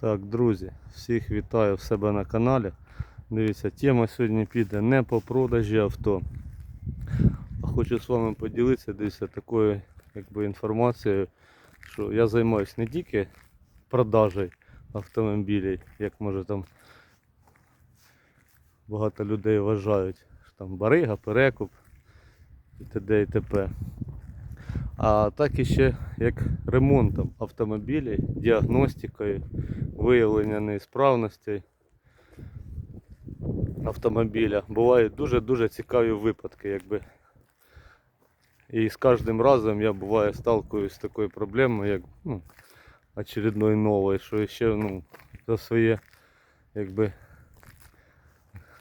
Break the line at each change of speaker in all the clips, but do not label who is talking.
Так, друзі, всіх вітаю в себе на каналі. Дивіться, тема сьогодні піде не по продажі авто. А хочу з вами поділитися дивіться, такою якби, інформацією, що я займаюся не тільки продажею автомобілів, як може там багато людей вважають, що там барига, перекуп і т.д. і т.п. А так і ще як ремонтом автомобілів, діагностикою, виявлення неісправностей автомобіля. Бувають дуже-дуже цікаві випадки, якби. І з кожним разом я буває сталкуюсь з такою проблемою, як ну, очередної нової, що ще ну, за своє якби,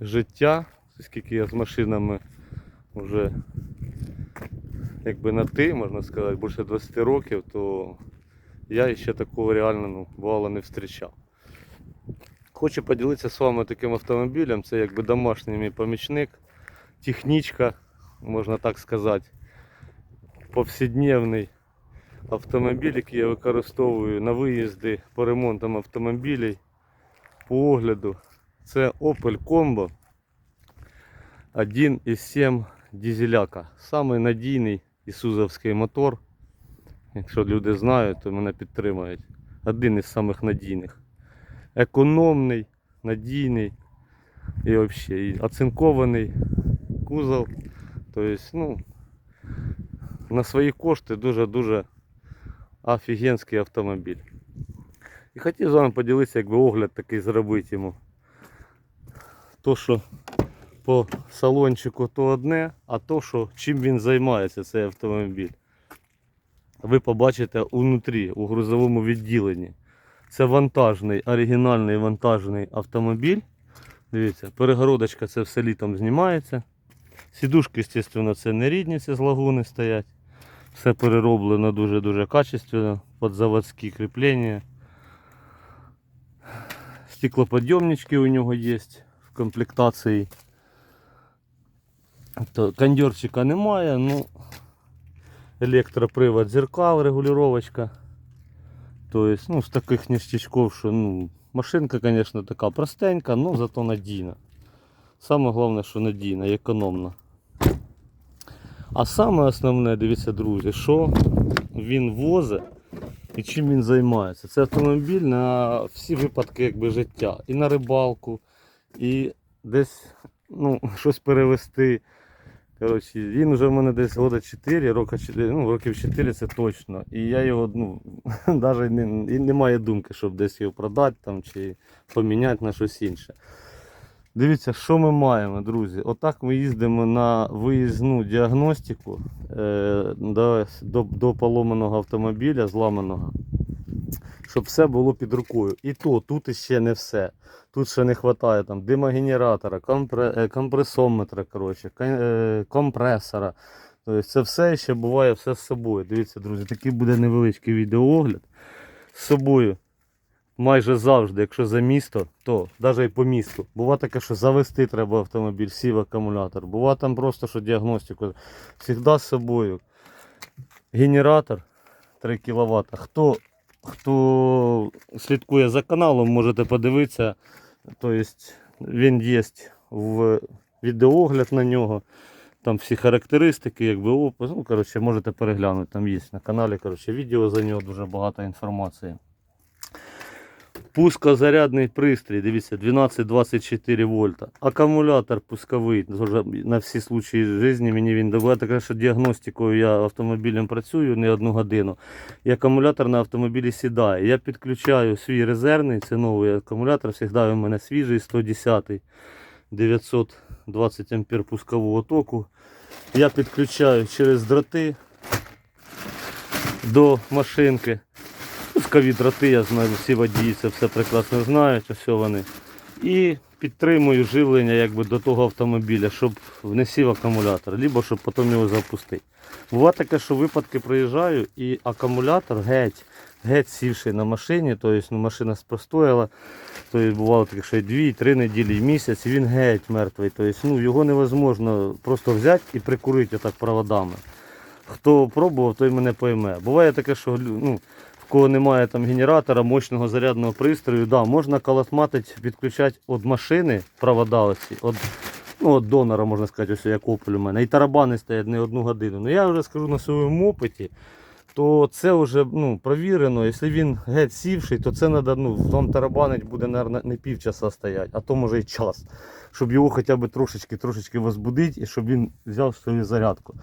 життя, скільки я з машинами вже якби на ти, можна сказати, більше 20 років, то я ще такого реально ну, бувало не зустрічав. Хочу поділитися з вами таким автомобілем. Це якби домашній мій помічник, технічка, можна так сказати, повсякденний автомобіль, який я використовую на виїзди по ремонтам автомобілів, по огляду. Це Opel Combo 1,7 дизеляка. Самий надійний ісузовський мотор. Якщо люди знають, то мене підтримають. Один із самих надійних. Економний, надійний і взагалі оцинкований кузов. Тобто, ну, на свої кошти дуже-дуже офігенський автомобіль. І хотів з вами поділитися, якби огляд такий зробити йому. То, що по салончику то одне, а то, що чим він займається, цей автомобіль. Ви побачите унутрі, у грузовому відділенні. Це вантажний, оригінальний вантажний автомобіль. Дивіться, перегородочка це все літом знімається. Сідушки, звісно, це не рідні, це з лагуни стоять. Все перероблено дуже-дуже качественно, під заводські кріплення. Стеклоподйомнички у нього є в комплектації. То кондьорчика немає, ну електропривод зеркал, регулювачка. Тобто, ну, з таких ніштячків, що ну, машинка, звісно, така простенька, але зато надійна. Саме головне, що надійна економна. А саме основне, дивіться, друзі, що він возить і чим він займається. Це автомобіль на всі випадки якби, життя. І на рибалку, і десь ну, щось перевести. Коротше, він вже в мене десь года 4, роки 4, ну, років 4 це точно. І я його, ну, навіть не, і немає думки, щоб десь його продати там, чи поміняти на щось інше. Дивіться, що ми маємо, друзі. Отак ми їздимо на виїзну діагностику е, до, до, до поломаного автомобіля, зламаного, щоб все було під рукою. І то тут ще не все. Тут ще не вистачає там димогенератора, компре, е, компресометра, коротше, е, компресора. Тобто це все ще буває все з собою. Дивіться, друзі, такий буде невеличкий відеоогляд. З собою майже завжди, якщо за місто, то навіть і по місту. Буває таке, що завести треба автомобіль, сів акумулятор. Буває там просто, що діагностику. Завжди з собою. Генератор 3 кВт. Хто, хто слідкує за каналом, можете подивитися. Тобто він є в відеоогляд на нього. Там всі характеристики, якби опис. Ну, коротше, можете переглянути. Там є на каналі коротше, відео за нього дуже багато інформації. Пускозарядний пристрій, дивіться, 12-24 вольта. Акумулятор пусковий, на всі случаї життя мені він дає. Таке, що діагностикою я автомобілем працюю не одну годину. І акумулятор на автомобілі сідає. Я підключаю свій резервний, це новий акумулятор, завжди у мене свіжий 110 920 ампер пускового току. Я підключаю через дроти до машинки. Пускові дроти, я знаю, всі водії це все прекрасно знають, ось вони. І підтримую живлення якби, до того автомобіля, щоб не сів акумулятор, або щоб потім його запустити. Буває таке, що випадки приїжджаю і акумулятор геть, геть сівший на машині, тобто ну, машина спростояла, тобто бувало таке, що і 2-3 неділі, місяць, і він геть мертвий. Тобто, ну, його невозможно просто взяти і прикурити отак проводами. Хто пробував, той мене пойме. Буває таке, що ну, в кого немає там генератора, мощного зарядного пристрою, да, можна колосматити, підключати від машини провода оці, від, ну, від донора, можна сказати, ось як Opel у мене. І тарабани стоять не одну годину. Ну я вже скажу на своєму опиті, то це вже ну, провірено. Якщо він геть сівший, то це треба, ну, вам тарабанить буде, мабуть, не півчаса стояти, а то може і час. Щоб його хоча б трошечки трошечки возбудити і щоб він взяв свою зарядку.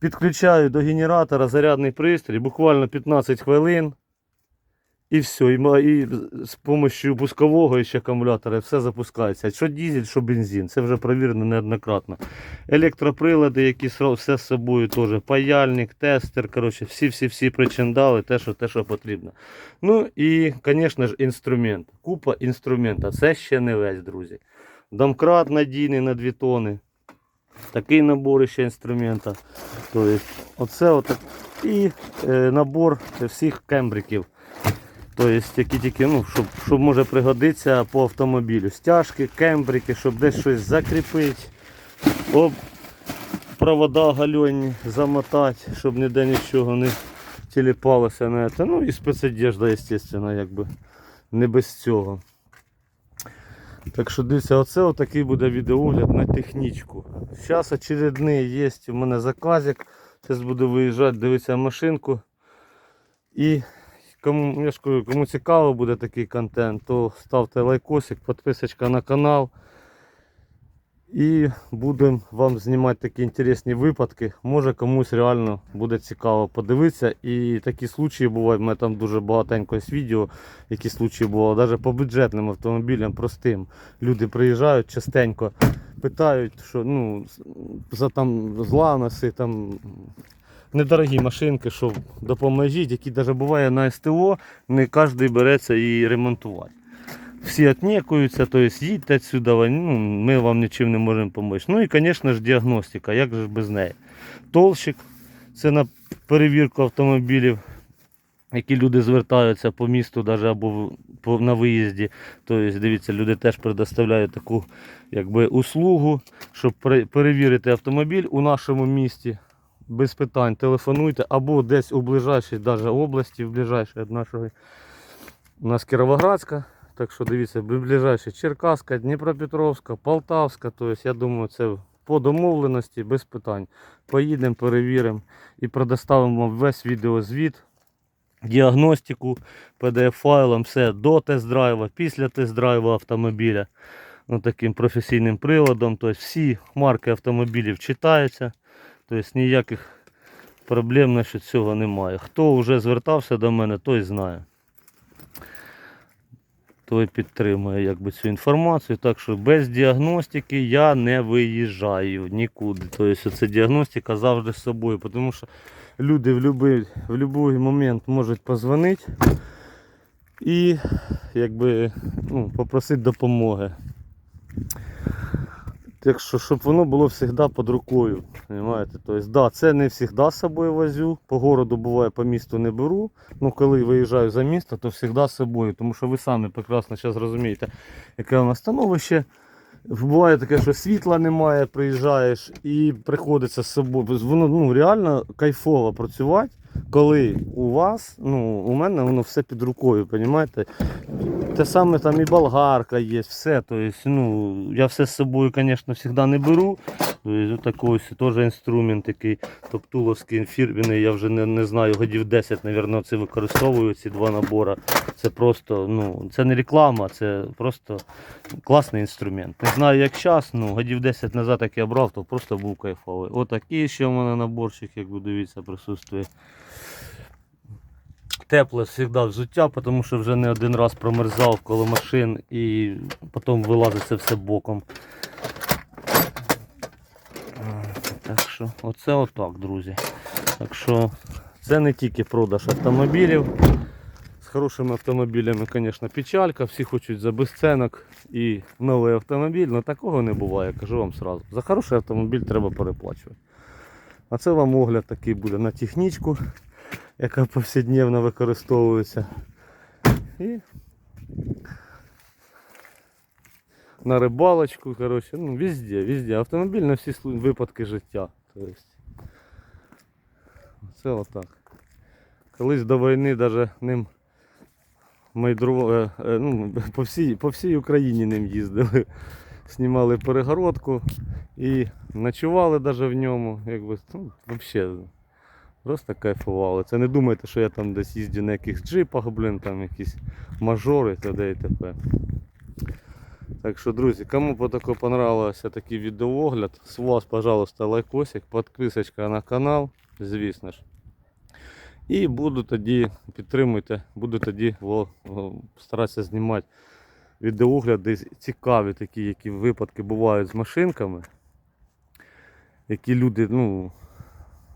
Підключаю до генератора зарядний пристрій, буквально 15 хвилин. І все. І, і з допомогою пускового і ще акумулятора все запускається. Що дизель, що бензин. Це вже перевірено неоднократно. Електроприлади, які все з собою теж. Паяльник, тестер, коротше, всі-всі-всі причиндали, те, що, те, що потрібно. Ну і, звісно ж, інструмент. Купа інструмента. Це ще не весь, друзі. Домкрат надійний на 2 тони. Такий набор ще інструмента. Тобто, оце отак. І е, набор всіх кембриків. Тобто, які тільки, ну, щоб, щоб може пригодитися по автомобілю. Стяжки, кембрики, щоб десь щось закріпити. Об провода гальонні замотати, щоб ніде нічого не тіліпалося на це. Ну і спецодежда, звісно, якби не без цього. Так що дивіться, оце отакий буде відеогляд на технічку. Зараз очередний є у мене заказик. Зараз буду виїжджати, дивитися машинку. І кому, я ж кажу, кому цікаво буде такий контент, то ставте лайкосик, підписочка на канал. І будемо вам знімати такі інтересні випадки. Може комусь реально буде цікаво подивитися. І такі случаї бувають. У мене там дуже багатенько є відео, які случаї бували. Навіть по бюджетним автомобілям, простим. Люди приїжджають частенько, питають, що ну, за там зланоси, там недорогі машинки, що допоможіть, які навіть буває на СТО, не кожен береться її ремонтувати. Всі отнекуються, то есть їдьте отсюда, ну, ми вам нічим не можемо допомогти. Ну і, звісно ж, діагностика, як же без неї. Толщик, це на перевірку автомобілів, які люди звертаються по місту даже, або на виїзді. Тобто, дивіться, люди теж предоставляють таку якби, услугу, щоб перевірити автомобіль у нашому місті. Без питань телефонуйте або десь у ближайшій даже області, в ближайшій від нашої. У нас Кіровоградська. Так що дивіться, ближайші Черкаська, Дніпропетровська, Полтавська. Тобто, я думаю, це по домовленості, без питань. Поїдемо, перевіримо і предоставимо весь відеозвіт, діагностику, PDF-файлом, все до тест-драйва, після тест-драйву автомобіля. Ну, таким професійним приладом. Тобто всі марки автомобілів читаються. Тобто ніяких проблем насчет цього немає. Хто вже звертався до мене, той знає той підтримує якби, цю інформацію. Так що без діагностики я не виїжджаю нікуди. Тобто це діагностика завжди з собою, тому що люди в будь-який в любой момент можуть позвонити і якби, ну, попросити допомоги. Так що, щоб воно було завжди під рукою. Понимаєте? Тобто, да, це не завжди з собою возю. По городу буває, по місту не беру. Ну, коли виїжджаю за місто, то завжди з собою. Тому що ви самі прекрасно зараз розумієте, яке у нас становище. Буває таке, що світла немає, приїжджаєш і приходиться з собою. Воно ну, реально кайфово працювати, коли у вас, ну, у мене воно все під рукою, розумієте? Те саме там і болгарка є, все. Тобто, ну, я все з собою, звісно, завжди не беру. Тобто, такий ось теж інструмент такий топтуловський фірменний, я вже не, не знаю, годів 10, мабуть, це використовую ці два набори. Це просто, ну, це не реклама, це просто класний інструмент. Не знаю, як час, ну, годів 10 назад, як я брав, то просто був кайфовий. Отакий ще в мене наборчик, як ви дивіться, присутствує. Тепле завжди взуття, тому що вже не один раз промерзав коло машин і потім вилазить це все боком. Що, оце отак, друзі. Так що це не тільки продаж автомобілів. З хорошими автомобілями, звісно, печалька. Всі хочуть за безценок і новий автомобіль, але такого не буває, кажу вам сразу. За хороший автомобіль треба переплачувати. А це вам огляд такий буде на технічку, яка повсякдневно використовується. І на рибалочку, коротше, ну, везде, везде. Автомобіль на всі випадки життя. То. Це отак. Колись до війни навіть ним майдру, е, е, ну, по, всій, по всій Україні ним їздили. Знімали перегородку і ночували навіть в ньому. Якби, ну, взагалі, просто кайфували. Це не думайте, що я там десь їздю на якихось джипах, блін, там якісь мажори т.д. і т.п. Так що, друзі, кому по тако понравився такий відеоогляд, з вас, пожалуйста, лайкосик, підписочка на канал, звісно ж. І буду тоді, підтримуйте, буду тоді старатися знімати відеоогляди цікаві такі, які випадки бувають з машинками. Які люди, ну,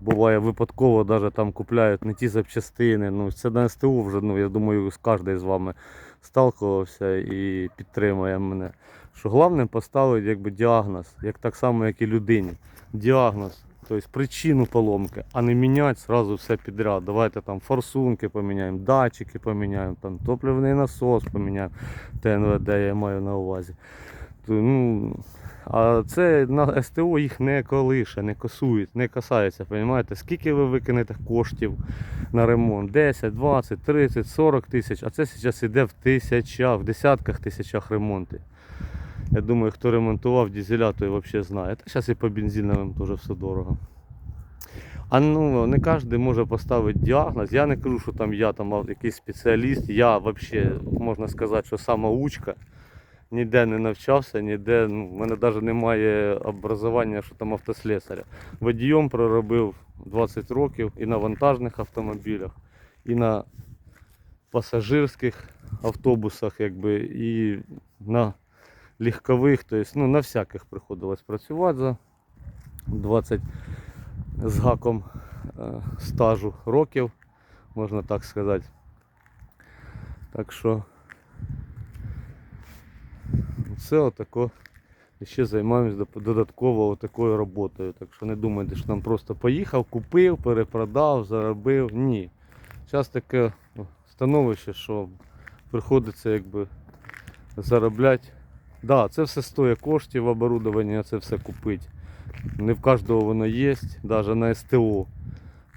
буває випадково навіть там купляють не ті запчастини. Ну, це на СТУ вже, ну, я думаю, з кожен з вами сталкувався і підтримує мене. Що головне поставити якби, діагноз, як так само, як і людині. Діагноз, тобто причину поломки, а не міняти одразу все підряд. Давайте там форсунки поміняємо, датчики поміняємо, там топливний насос поміняємо, ТНВД я маю на увазі. То, ну, а це на СТО їх не колише, не косує, не касається, розумієте? Скільки ви викинете коштів на ремонт? 10, 20, 30, 40 тисяч, а це зараз йде в тисячах, в десятках тисячах ремонтів. Я думаю, хто ремонтував дизеля, той взагалі знає. Та зараз і по бензиновим теж все дорого. А ну не кожен може поставити діагноз. Я не кажу, що там я там якийсь спеціаліст. Я взагалі можна сказати, що самоучка. Ніде не навчався, ніде. Ну, в мене навіть немає образування, що там автослесаря. Водієм проробив 20 років і на вантажних автомобілях, і на пасажирських автобусах, якби, і на легкових, тобто, ну, на всяких приходилось працювати за 20 з гаком е, стажу років, можна так сказати. Так що це отако. Ще займаємось додатково такою роботою. Так що не думайте, що там просто поїхав, купив, перепродав, заробив. Ні. Зараз таке становище, що приходиться якби заробляти. Да, це все стоїть коштів оборудовання, це все купити. Не в кожного воно є, навіть на СТО.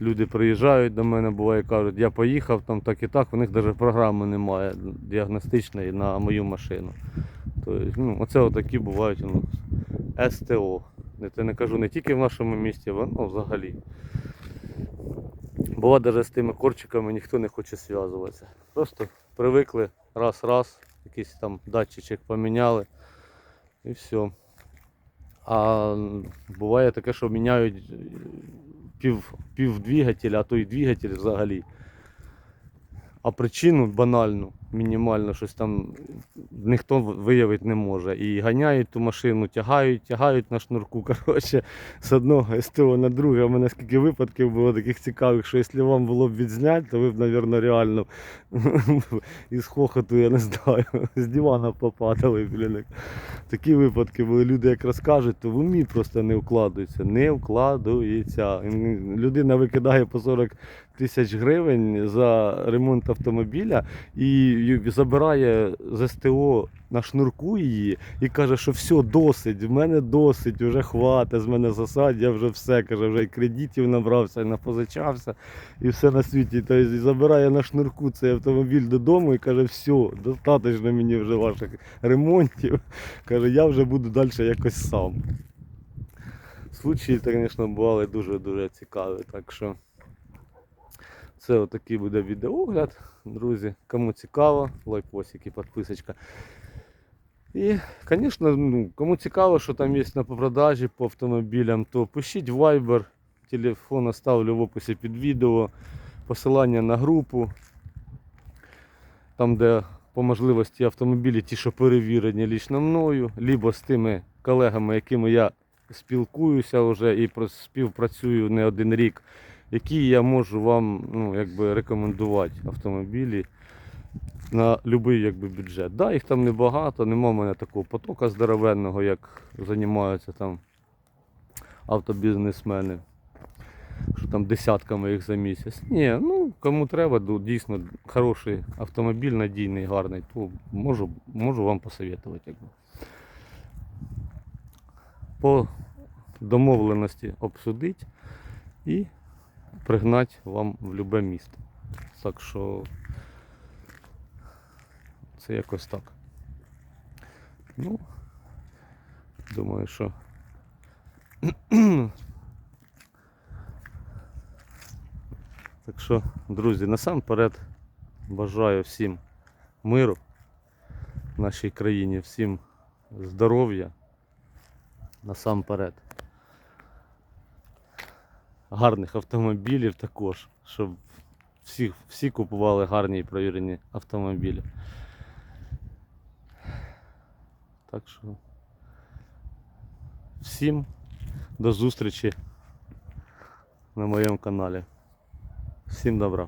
Люди приїжджають до мене, буває кажуть, я поїхав там так і так, у них навіть програми немає діагностичної на мою машину. Тобто, ну, оце отакі бувають у нас СТО. Це не кажу не тільки в нашому місті, а ну, взагалі. Бува навіть з тими корчиками ніхто не хоче зв'язуватися. Просто привикли раз-раз, якийсь там датчичок поміняли і все. А буває таке, що міняють е, пів, пів а то й двигатель взагалі. А причину банальну, мінімально щось там ніхто виявити не може. І ганяють ту машину, тягають, тягають на шнурку. Коротше, з одного СТО на друге. У мене скільки випадків було таких цікавих, що якщо вам було б відзняти, то ви б, мабуть, реально із хохоту, я не знаю, з дивана попадали. Блін. Такі випадки були. Люди як розкажуть, то в умі просто не вкладаються. Не вкладується. Людина викидає по 40 тисяч гривень за ремонт автомобіля і забирає з СТО на шнурку її і каже, що все, досить, в мене досить, вже хватить, з мене засадь, я вже все, каже, вже і кредитів набрався, і напозичався, і все на світі. Тобто, і забирає на шнурку цей автомобіль додому і каже, все, достатньо мені вже ваших ремонтів. Каже, я вже буду далі якось сам. Случаї, звісно, бували дуже-дуже цікаві. Так що це отакий буде відеогляд, друзі. Кому цікаво, лайкосик і підписочка. І, звісно, ну, кому цікаво, що там є на продажі по автомобілям, то пишіть в Viber, телефон оставлю в описі під відео, посилання на групу, там, де по можливості автомобілі ті, що перевірені лічно мною, либо з тими колегами, якими я спілкуюся вже і співпрацюю не один рік, які я можу вам ну, якби, рекомендувати автомобілі на будь-який бюджет. Да, їх там небагато, нема в мене такого потока здоровенного, як займаються там автобізнесмени. Що там десятками їх за місяць. Ні, ну кому треба, дійсно хороший автомобіль, надійний, гарний, то можу, можу вам посоветувати. По домовленості обсудити і пригнати вам в любе місто. Так що це якось так. Ну, думаю, що Так що, друзі, насамперед бажаю всім миру в нашій країні, всім здоров'я насамперед. Гарних автомобілів також, щоб всі, всі купували гарні і провірені автомобілі. Так що всім до зустрічі на моєму каналі. Всім добра.